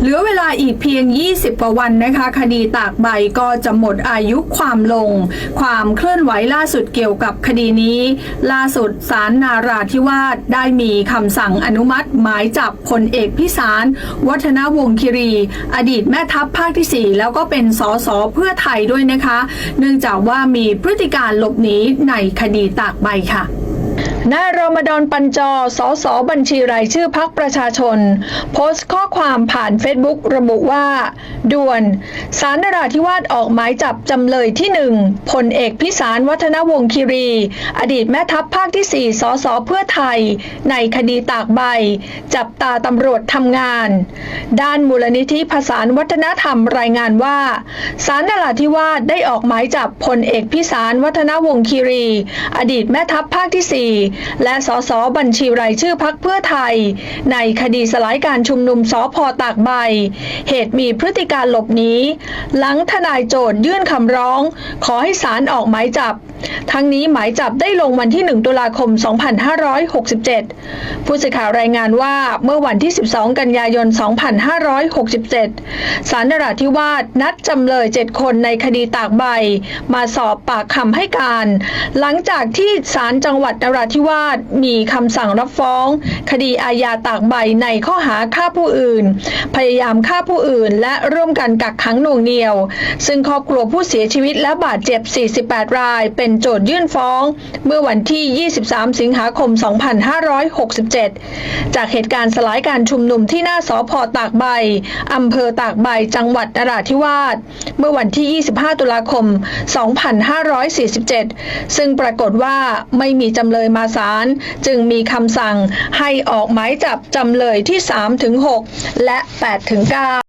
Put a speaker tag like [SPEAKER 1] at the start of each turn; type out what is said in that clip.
[SPEAKER 1] เหลือเวลาอีกเพียง 20 กว่าวันนะคะ คดีตากใบก็จะหมดอายุความลง ความเคลื่อนไหวล่าสุดเกี่ยวกับคดีนี้ ล่าสุดสารนาราธิวาสได้มีคำสั่งอนุมัติ หมายจับพลเอกพิสารวัฒนวงคิรี อดีตแม่ทัพภาคที่ 4 แล้วก็เป็นสสเพื่อไทยด้วยนะคะ เนื่องจากว่ามีพฤติการหลบหนีในคดีตากใบค่ะ นายรอมฎอนปัญจอ สส บัญชีรายชื่อพักประชาชน โพสต์ข้อความผ่านเฟซบุ๊กระบุว่า ด่วน สารนราธิวาสออกหมายจับจำเลยที่หนึ่งพลเอกพิสารวัฒนวงคิรี อดีตแม่ทัพภาคที่ 4 สส เพื่อไทย ในคดีตากใบ จับตาตำรวจทำงาน ด้านมูลนิธิภาษาวัฒนธรรมรายงานว่า สารนราธิวาสได้ออกหมายจับพลเอกพิสารวัฒนวงคีรี อดีตแม่ทัพภาคที่ 4และสสบัญชีรายชื่อพักเพื่อไทย ในคดีสลายการชุมนุมสพตากใบ เหตุมีพฤติการหลบหนีหลังทนายโจทยื่นคำร้อง ขอให้ศาลออกหมายจับ ทั้งนี้หมายจับได้ลงวันที่ 1 ตุลาคม 2567 ผู้สื่อข่าวรายงานว่าเมื่อวันที่ 12 กันยายน 2567สารนราธิวาสนัดจำเลย 7 คนในคดีตากใบ มาสอบปากคำให้การ หลังจากที่ศาลจังหวัดนราธิวาสมีคำสั่งรับฟ้อง คดีอาญาตากใบในข้อหาฆ่าผู้อื่น พยายามฆ่าผู้อื่น และร่วมกันกักขังหน่วงเหนี่ยว ซึ่งครอบครัวผู้เสียชีวิตและบาดเจ็บ 48 ราย เป็นโจทยื่นฟ้อง เมื่อวันที่ 23 สิงหาคม 2567 จากเหตุการณ์สลายการชุมนุมที่หน้าสพตากใบอำเภอตากใบจังหวัดนราธิวาสเมื่อวันที่ 25 ตุลาคม 2547 ซึ่งปรากฏว่าไม่มีจำเลยมาศาลจึงมีคำสั่งให้ออกหมายจับจำเลยที่3-6และ8-9